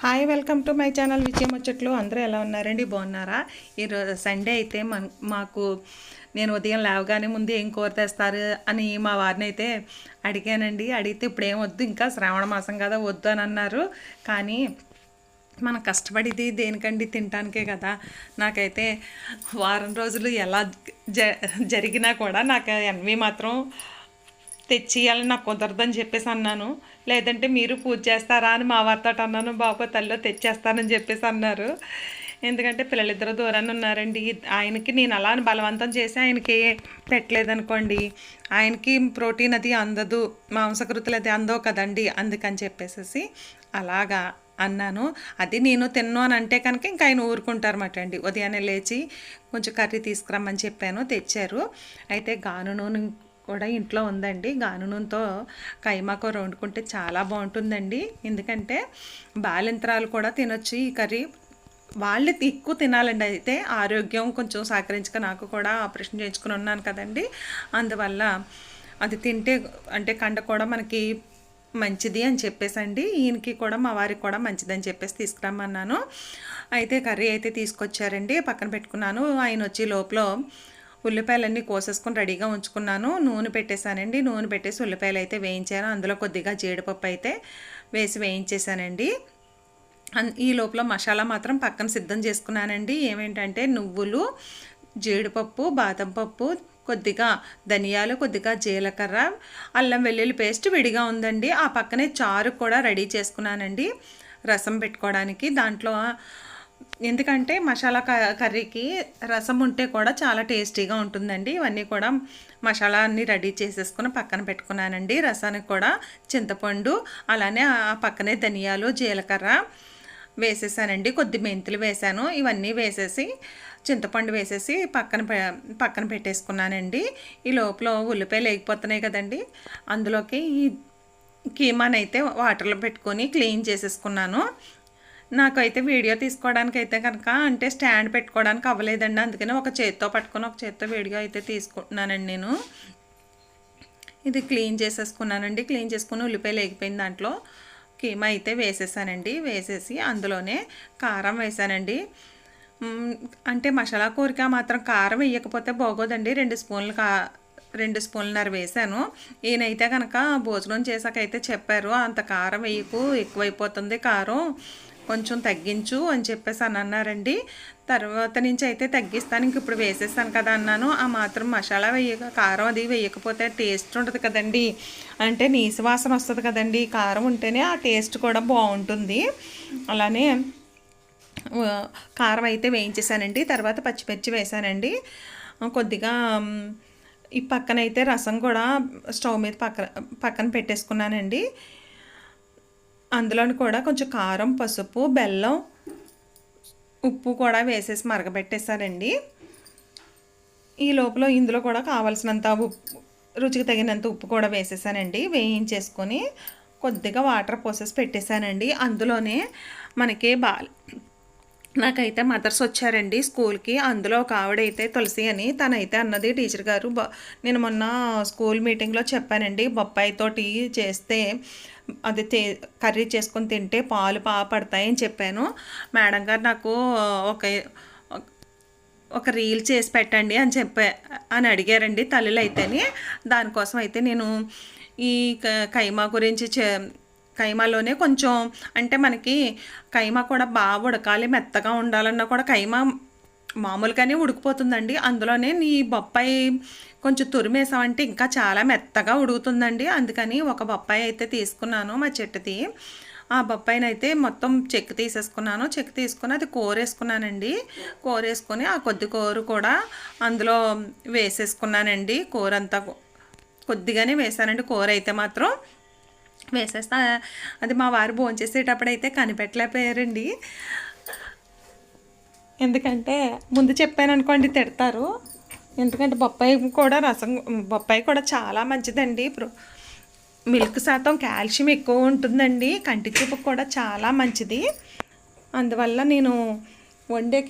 Hi welcome to my channel విజయం వచ్చట్లు అందరూ ఎలా ఉన్నారండి? బాగున్నారా? ఈరోజు సండే అయితే మన మాకు నేను ఉదయం లేవగానే ముందు ఏం కూర తెస్తారు అని మా వారిని అయితే అడిగానండి. అడిగితే ఇప్పుడు ఏం వద్దు ఇంకా శ్రావణ మాసం కదా వద్దు అని అన్నారు. కానీ మనం కష్టపడిది దేనికండి? తినటానికే కదా. నాకైతే వారం రోజులు ఎలా జ జరిగినా కూడా నాకు ఎన్వి మాత్రం తెచ్చియాలని నాకు కుదరదని చెప్పేసి అన్నాను. లేదంటే మీరు పూజ చేస్తారా అని మా వారితో అన్నాను. బాబు తల్లిలో తెచ్చేస్తానని చెప్పేసి అన్నారు. ఎందుకంటే పిల్లలిద్దరు దూరాన్ని ఉన్నారండి. ఆయనకి నేను అలా అని బలవంతం చేసి ఆయనకి పెట్టలేదనుకోండి. ఆయనకి ప్రోటీన్ అది అందదు మాంసకృతులు అది అందవు కదండి. అందుకని చెప్పేసి అలాగా అన్నాను. అది నేను తిన్ను అని అంటే కనుక ఇంకా ఆయన ఊరుకుంటారన్నమాట అండి. ఉదయాన్నే లేచి కొంచెం కర్రీ తీసుకురమ్మని చెప్పాను తెచ్చారు. అయితే గాను నూనె కూడా ఇంట్లో ఉందండి. గాను నూనెతో వండుకుంటే చాలా బాగుంటుందండి. ఎందుకంటే బాలింతరాలు కూడా తినొచ్చు ఈ కర్రీ. వాళ్ళు ఎక్కువ తినాలండి. అయితే ఆరోగ్యం కొంచెం సహకరించక నాకు కూడా ఆపరేషన్ చేయించుకుని ఉన్నాను కదండి. అందువల్ల అది తింటే అంటే కండ కూడా మనకి మంచిది అని చెప్పేసి అండి ఈయనకి కూడా మా వారికి కూడా మంచిదని చెప్పేసి తీసుకురమ్మన్నాను. అయితే కర్రీ అయితే తీసుకొచ్చారండి. పక్కన పెట్టుకున్నాను. ఆయన వచ్చి లోపల ఉల్లిపాయలన్నీ కోసేసుకొని రెడీగా ఉంచుకున్నాను. నూనె పెట్టేశానండి. నూనె పెట్టేసి ఉల్లిపాయలు అయితే వేయించాను. అందులో కొద్దిగా జీడిపప్పు అయితే వేసి వేయించేశానండి. ఈ లోపల మసాలా మాత్రం పక్కన సిద్ధం చేసుకున్నానండి. ఏమేంటంటే నువ్వులు జీడిపప్పు బాదం పప్పు కొద్దిగా ధనియాలు కొద్దిగా జీలకర్ర అల్లం వెల్లుల్లి పేస్ట్ విడిగా ఉందండి. ఆ పక్కనే చారు కూడా రెడీ చేసుకున్నానండి. రసం పెట్టుకోవడానికి దాంట్లో ఎందుకంటే మసాలా క- కర్రీకి రసం ఉంటే కూడా చాలా టేస్టీగా ఉంటుందండి. ఇవన్నీ కూడా మసాలా అన్ని రెడీ చేసేసుకుని పక్కన పెట్టుకున్నానండి. రసానికి కూడా చింతపండు అలానే ఆ పక్కనే ధనియాలు జీలకర్ర వేసేసానండి. కొద్ది మెంతులు వేసాను. ఇవన్నీ వేసేసి చింతపండు వేసేసి పక్కన పక్కన పెట్టేసుకున్నానండి. ఈ లోపల ఉల్లిపాయలు వేగిపోతున్నాయి కదండి. అందులోకి ఈ కీమానైతే వాటర్లో పెట్టుకొని క్లీన్ చేసేసుకున్నాను. నాకైతే వీడియో తీసుకోవడానికి అయితే కనుక అంటే స్టాండ్ పెట్టుకోవడానికి అవ్వలేదండి. అందుకని ఒక చేత్తో పట్టుకొని ఒక చేత్తో వీడియో అయితే తీసుకుంటున్నానండి నేను. ఇది క్లీన్ చేసేసుకున్నానండి. క్లీన్ చేసుకుని ఉల్లిపాయలు వేగిపోయిన దాంట్లో కీమా అయితే వేసేసానండి. వేసేసి అందులోనే కారం వేసానండి. అంటే మసాలా కూరక మాత్రం కారం వేయకపోతే బాగోదండి. రెండు స్పూన్లు కా రెండు స్పూన్లన్నర వేసాను. ఈయనైతే కనుక భోజనం చేసాకైతే చెప్పారు అంత కారం వేయకు ఎక్కువైపోతుంది కారం. కొంచెం తగ్గించు అని చెప్పేసి అని అన్నారండి. తర్వాత నుంచి అయితే తగ్గిస్తాను. ఇంక ఇప్పుడు వేసేస్తాను కదా అన్నాను. ఆ మాత్రం మసాలా వేయక కారం అది వేయకపోతే టేస్ట్ ఉంటుంది కదండి. అంటే నీసువాసన వస్తుంది కదండి. కారం ఉంటేనే ఆ టేస్ట్ కూడా బాగుంటుంది. అలానే కారం అయితే వేయించేసానండి. తర్వాత పచ్చిమిర్చి వేసానండి. కొద్దిగా ఈ పక్కన అయితే రసం కూడా స్టవ్ మీద పక్కన పక్కన పెట్టేసుకున్నానండి. అందులోని కూడా కొంచెం కారం పసుపు బెల్లం ఉప్పు కూడా వేసేసి మరగబెట్టేసానండి ఈ లోపల ఇందులో కూడా కావలసినంత ఉప్పు రుచికి తగినంత ఉప్పు కూడా వేసేసానండి. వేయించేసుకొని కొద్దిగా వాటర్ పోసేసి పెట్టేశానండి. అందులోనే మనకి బా నాకైతే మదర్స్ వచ్చారండి స్కూల్కి. అందులో ఒక ఆవిడైతే తులసి అని తనైతే అన్నది టీచర్ గారు. నేను మొన్న స్కూల్ మీటింగ్లో చెప్పానండి బొప్పాయితోటి చేస్తే అది తే కర్రీ చేసుకొని తింటే పాలు బాగా పడతాయని చెప్పాను. మేడం గారు నాకు ఒక ఒక రీల్ చేసి పెట్టండి అని చెప్పా అని అడిగారండి తల్లులు అయితేని దానికోసం అయితే నేను ఈ క- కైమా గురించి చే కైమాలోనే కొంచెం అంటే మనకి కైమా కూడా బాగా ఉడకాలి మెత్తగా ఉండాలన్నా కూడా కైమా మామూలుగానే ఉడికిపోతుందండి. అందులోనే నీ బొప్పాయి కొంచెం తురిమేసామంటే ఇంకా చాలా మెత్తగా ఉడుకుతుందండి. అందుకని ఒక బొప్పాయి అయితే తీసుకున్నాను మా చెట్టుది. ఆ బొప్పాయిని అయితే మొత్తం చెక్కు తీసేసుకున్నాను. చెక్కు తీసుకుని అది కూరేసుకున్నానండి. కూరేసుకొని ఆ కొద్ది కూర కూడా అందులో వేసేసుకున్నానండి. కూర అంతా కొద్దిగానే వేసానండి. కూర అయితే మాత్రం వేసేస్తా. అది మా వారు భోంచేసేటప్పుడు అయితే కనిపెట్టలేకపోయారండి. ఎందుకంటే ముందు చెప్పాను అనుకోండి తిడతారు. ఎందుకంటే బొప్పాయి కూడా రసం బొప్పాయి కూడా చాలా మంచిదండి. ఇప్పుడు మిల్క్ శాతం కాల్షియం ఎక్కువ ఉంటుందండి. కంటి చూపుకు కూడా చాలా మంచిది. అందువల్ల నేను వండే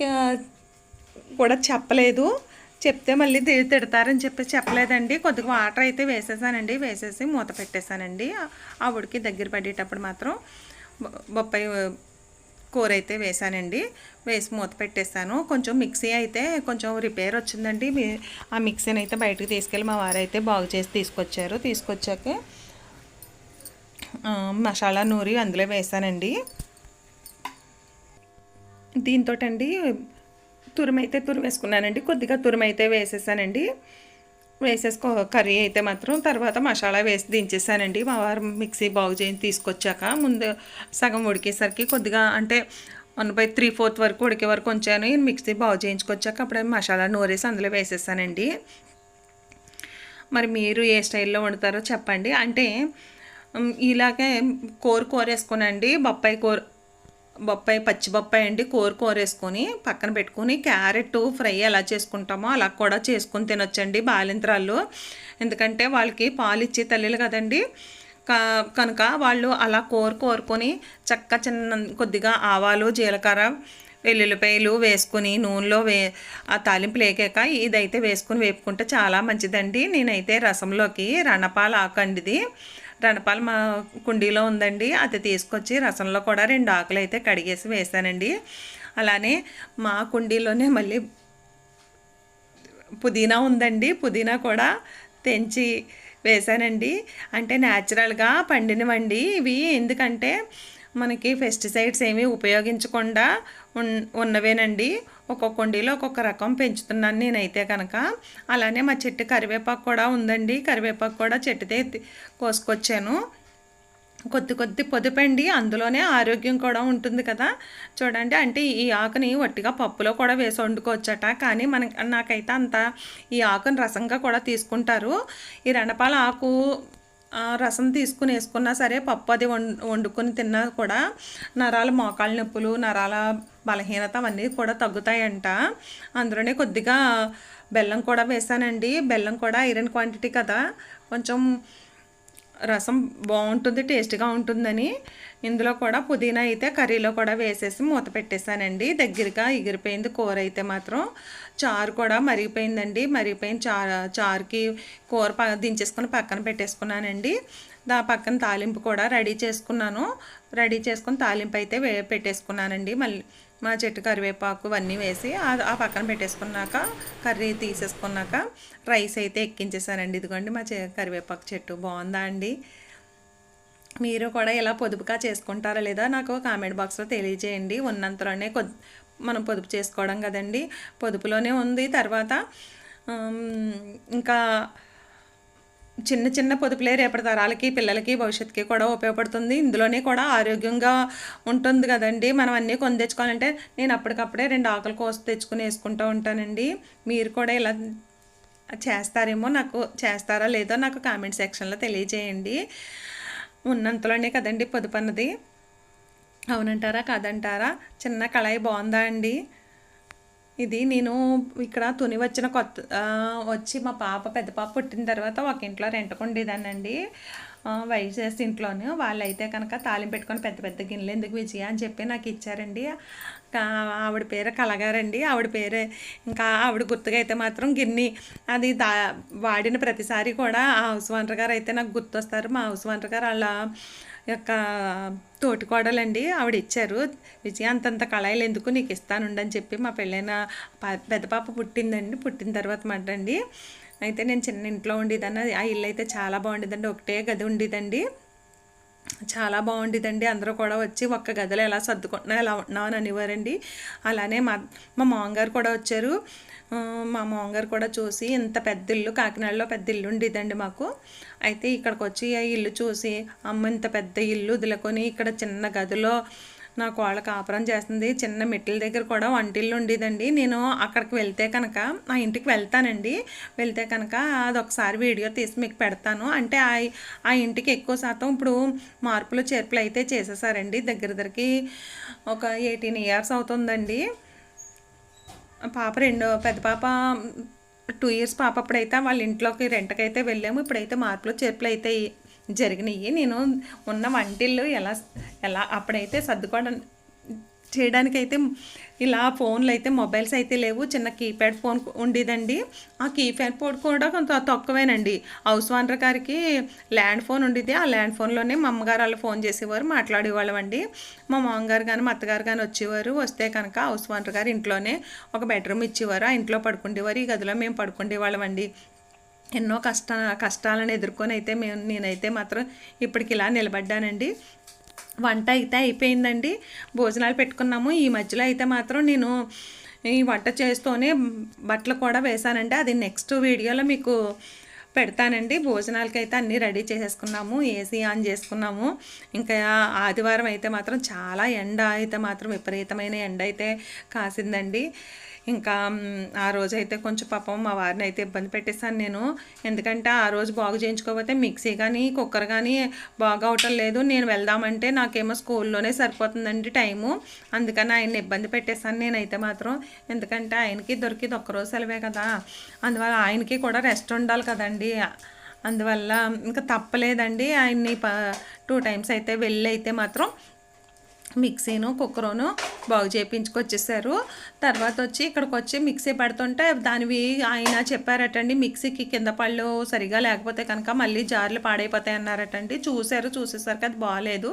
కూడా చెప్పలేదు. చెప్తే మళ్ళీ తి- తిడతారని చెప్పి చెప్పలేదండి. కొద్దిగా వాటర్ అయితే వేసేసానండి. వేసేసి మూత పెట్టేశానండి ఆ- ఉడికి దగ్గర పడేటప్పుడు మాత్రం బొ- బొప్పాయి కూర అయితే వేసానండి. వేసి మూత పెట్టేస్తాను కొంచెం మిక్సీ అయితే కొంచెం రిపేర్ వచ్చిందండి. మీ ఆ మిక్సీని అయితే బయటకు తీసుకెళ్ళి మా వారు అయితే బాగు చేసి తీసుకొచ్చారు. తీసుకొచ్చాక మసాలా నూరి అందులో వేసానండి. దీంతో అండి తురుమైతే తురిమేసుకున్నానండి. కొద్దిగా తురుమైతే వేసేసానండి. వేసేసుకో కర్రీ అయితే మాత్రం తర్వాత మసాలా వేసి దించేసానండి. మా వారు మిక్సీ బాగు చేసి తీసుకొచ్చాక ముందు సగం ఉడికేసరికి కొద్దిగా అంటే వన్ బై త్రీ ఫోర్త్ వరకు ఉడికే వరకు ఉంచాను. నేను మిక్సీ బాగు చేయించుకొచ్చాక అప్పుడే మసాలా నూరేసి అందులో వేసేసానండి. మరి మీరు ఏ స్టైల్లో వండుతారో చెప్పండి. అంటే ఇలాగే కూర కూరేసుకోనండి. బొప్పాయి కూర బొప్పాయి పచ్చి బొప్పాయి అండి కూర కూరేసుకొని పక్కన పెట్టుకొని క్యారెట్ ఫ్రై ఎలా చేసుకుంటామో అలా కూడా చేసుకొని తినొచ్చండి బాలింత్రాలు ఎందుకంటే వాళ్ళకి పాలు ఇచ్చే తల్లిలు కదండి. కనుక వాళ్ళు అలా కూర కోరుకొని చక్క చిన్న కొద్దిగా ఆవాలు జీలకర్ర వెల్లుల్లిపాయలు వేసుకుని నూనెలో వే ఆ తాలింపు లేకాక ఇదైతే వేసుకుని వేపుకుంటే చాలా మంచిదండి. నేనైతే రసంలోకి రణపాలు ఆకండి ఇది. రణపాల మా కుండీలో ఉందండి. అది తీసుకొచ్చి రసంలో కూడా రెండు ఆకులు అయితే కడిగేసి వేసానండి అలానే మా కుండీలోనే మళ్ళీ పుదీనా ఉందండి. పుదీనా కూడా తెంచి వేసానండి అంటే న్యాచురల్గా పండినవండి. ఇవి ఎందుకంటే మనకి పెస్టిసైడ్స్ ఏమీ ఉపయోగించకుండా ఉన్ ఉన్నవేనండి. ఒక్కొక్క కుండీలో ఒక్కొక్క రకం పెంచుతున్నాను నేనైతే కనుక అలానే మా చెట్టు కరివేపాకు కూడా ఉందండి. కరివేపాకు కూడా చెట్టుదే కోసుకొచ్చాను. కొద్ది కొద్ది పొదుపండి అందులోనే ఆరోగ్యం కూడా ఉంటుంది కదా. చూడండి అంటే ఈ ఆకుని వట్టిగా పప్పులో కూడా వేసి వండుకోవచ్చట. కానీ మన నాకైతే అంత ఈ ఆకుని రసంగా కూడా తీసుకుంటారు. ఈ రణపాల ఆకు రసం తీసుకుని వేసుకున్నా సరే పప్పు అది వం వండుకొని తిన్నా కూడా నరాల మోకాళ్ళ నొప్పులు నరాల బలహీనత అవన్నీ కూడా తగ్గుతాయంట. అందులోనే కొద్దిగా బెల్లం కూడా వేసానండి. బెల్లం కూడా ఐరన్ క్వాంటిటీ కదా. కొంచెం రసం బాగుంటుంది టేస్ట్గా ఉంటుందని. ఇందులో కూడా పుదీనా అయితే కర్రీలో కూడా వేసేసి మూత పెట్టేశానండి. దగ్గరగా ఎగిరిపోయింది కూర అయితే మాత్రం. చారు కూడా మరిగిపోయిందండి. మరిగిపోయిన చా చారుకి కూర ప పక్కన పెట్టేసుకున్నానండి. దా పక్కన తాలింపు కూడా రెడీ చేసుకున్నాను. రెడీ చేసుకుని తాలింపు అయితే వే పెట్టేసుకున్నానండి. మళ్ళీ మా చెట్టు కరివేపాకు అన్నీ వేసి ఆ- పక్కన పెట్టేసుకున్నాక కర్రీ తీసేసుకున్నాక రైస్ అయితే ఎక్కించేసానండి. ఇదిగోండి మా కరివేపాకు చెట్టు. బాగుందా అండి? మీరు కూడా ఇలా పొదుపుగా చేసుకుంటారా లేదా నాకు కామెంట్ బాక్స్లో తెలియజేయండి. ఉన్నంతలోనే కొద్ది మనం పొదుపు చేసుకోవడం కదండి. పొదుపులోనే ఉంది. తర్వాత ఇంకా చిన్న చిన్న పొదుపులే రేపటి తరాలకి పిల్లలకి భవిష్యత్తుకి కూడా ఉపయోగపడుతుంది. ఇందులోనే కూడా ఆరోగ్యంగా ఉంటుంది కదండి. మనం అన్నీ కొని తెచ్చుకోవాలంటే నేను అప్పటికప్పుడే రెండు ఆకులు కోసి తెచ్చుకుని వేసుకుంటూ ఉంటానండి. మీరు కూడా ఇలా చేస్తారేమో నాకు చేస్తారా లేదో నాకు కామెంట్ సెక్షన్లో తెలియజేయండి. ఉన్నంతలోనే కదండి పొదుపు అన్నది అవునంటారా? కాదంటారా? చిన్న కళాయి బాగుందా అండి? ఇది నేను ఇక్కడ తుని వచ్చిన కొత్త వచ్చి మా పాప పెద్ద పాప పుట్టిన తర్వాత ఒక ఇంట్లో రెంటకుండేదానండి వైజాగ్ ఇంట్లోనే. వాళ్ళైతే కనుక తాలింపు పెట్టుకొని పెద్ద పెద్ద గిన్నెలు ఎందుకు విజయ అని చెప్పి నాకు ఇచ్చారండి. ఆవిడ పేరు కలగారండి. ఆవిడ పేరే ఇంకా ఆవిడ గుర్తుగా అయితే మాత్రం గిన్నె అది దా వాడిన ప్రతిసారి కూడా ఆ హౌస్ ఓనర్ గారు అయితే నాకు గుర్తొస్తారు. మా హౌస్ ఓనర్ గారు అలా యొక్క తోటికోడలండి. ఆవిడ ఇచ్చారు విజయ అంతంత కళాయిలు ఎందుకు నీకు ఇస్తానుండని చెప్పి మా పెళ్ళైన పెద్ద పాప పుట్టిందండి. పుట్టిన తర్వాత మాట అండి అయితే నేను చిన్న ఇంట్లో ఉండేదాన్ని. ఆ ఇల్లు అయితే చాలా బాగుండేదండి. ఒకటే గది ఉండేదండి. చాలా బాగుండేదండి. అందరూ కూడా వచ్చి ఒక్క గదిలో ఎలా సర్దుకుంటున్నా ఎలా ఉంటున్నావు అని అనేవారండి. అలానే మా మా మామగారు కూడా వచ్చారు. మా మామగారు కూడా చూసి ఇంత పెద్ద ఇల్లు కాకినాడలో పెద్ద ఇల్లు ఉండేదండి మాకు. అయితే ఇక్కడికి వచ్చి ఆ ఇల్లు చూసి అమ్మ ఇంత పెద్ద ఇల్లు వదులుకొని ఇక్కడ చిన్న గదిలో నా కోళ్ళ కాపురం చేస్తుంది. చిన్న మెట్ల దగ్గర కూడా వంటిల్లు ఉండేదండి. నేను అక్కడికి వెళ్తే కనుక ఆ ఇంటికి వెళ్తానండి. వెళ్తే కనుక అది ఒకసారి వీడియో తీసి మీకు పెడతాను. అంటే ఆ ఆ ఇంటికి ఎక్కువ శాతం ఇప్పుడు మార్పులు చేర్పులు అయితే చేసేసారండి. దగ్గర దగ్గరికి ఒక ఎయిటీన్ ఇయర్స్ అవుతుందండి. పాప రెండో పెద్ద పాప టూ ఇయర్స్ పాప అప్పుడైతే వాళ్ళ ఇంట్లోకి రెంట్కి అయితే వెళ్ళాము. ఇప్పుడైతే మార్పులు చేర్పులు అయితే జరిగినాయి నేను ఉన్న వంటిల్లు ఎలా ఎలా అప్పుడైతే సర్దుకోవడం చేయడానికైతే ఇలా ఫోన్లు అయితే మొబైల్స్ అయితే లేవు. చిన్న కీప్యాడ్ ఫోన్ ఉండేదండి. ఆ కీప్యాడ్ ఫోన్ కూడా కొంత తక్కువేనండి. హౌస్ ఓనర్ గారికి ల్యాండ్ ఫోన్ ఉండేది. ఆ ల్యాండ్ ఫోన్లోనే మా అమ్మగారు వాళ్ళు ఫోన్ చేసేవారు మాట్లాడేవాళ్ళం అండి మా మామగారు కానీ మా అత్తగారు కానీ వచ్చేవారు. వస్తే కనుక హౌస్ ఓనర్ గారు ఇంట్లోనే ఒక బెడ్రూమ్ ఇచ్చేవారు. ఆ ఇంట్లో పడుకుండేవారు. ఈ గదిలో మేము పడుకుండేవాళ్ళం అండి ఎన్నో కష్ట కష్టాలను ఎదుర్కొని అయితే మేము నేనైతే మాత్రం ఇప్పటికి ఇలా నిలబడ్డానండి. వంట అయితే అయిపోయిందండి. భోజనాలు పెట్టుకున్నాము. ఈ మధ్యలో అయితే మాత్రం నేను ఈ వంట చేస్తూనే బట్టలు కూడా వేశానండి. అది నెక్స్ట్ వీడియోలో మీకు పెడతానండి. భోజనాలకి అయితే అన్నీ రెడీ చేసేసుకున్నాము. ఏసీ ఆన్ చేసుకున్నాము. ఇంకా ఆదివారం అయితే మాత్రం చాలా ఎండ అయితే మాత్రం విపరీతమైన ఎండ అయితే కాసిందండి. ఇంకా ఆ రోజు అయితే కొంచెం పాపం మా వారిని అయితే ఇబ్బంది పెట్టేశాను నేను. ఎందుకంటే ఆ రోజు బాగు చేయించుకోకపోతే మిక్సీ కానీ కుక్కర్ కానీ బాగా అవటం లేదు. నేను వెళ్దామంటే నాకేమో స్కూల్లోనే సరిపోతుందండి టైము. అందుకని ఆయన్ని ఇబ్బంది పెట్టేశాను నేనైతే మాత్రం. ఎందుకంటే ఆయనకి దొరికింది ఒక్కరోజు సెలవే కదా. అందువల్ల ఆయనకి కూడా రెస్ట్ ఉండాలి కదండి. అందువల్ల ఇంకా తప్పలేదండి ఆయన్ని ప టూ టైమ్స్ అయితే వెళ్ళి అయితే మాత్రం మిక్సీను కుక్కరును బాగు చేయించుకొచ్చేసారు తర్వాత వచ్చి ఇక్కడికి వచ్చి మిక్సీ పెడుతుంటే దానివి ఆయన చెప్పారటండి మిక్సీకి కింద పళ్ళు సరిగా లేకపోతే కనుక మళ్ళీ జార్లు పాడైపోతాయి అన్నారటండి. చూశారు చూసేసరికి అది బాగాలేదు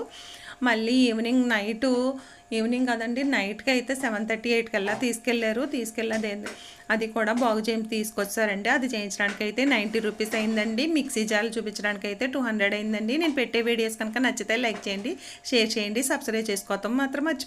మళ్ళీ ఈవినింగ్ నైటు ఈవినింగ్ కదండి నైట్కి అయితే సెవెన్ థర్టీ ఎయిట్ కల్లా తీసుకెళ్ళారు. తీసుకెళ్ళదేంది అది కూడా బాగు చేసి తీసుకొచ్చారండి. అది చేయించడానికి అయితే నైంటీ రూపీస్ అయిందండి. మిక్సీ జాలు చూపించడానికి అయితే టూ హండ్రెడ్ అయిందండి. నేను పెట్టే వీడియోస్ కనుక నచ్చితే లైక్ చేయండి షేర్ చేయండి సబ్స్క్రైబ్ చేసుకోవటం మాత్రం మర్చిపో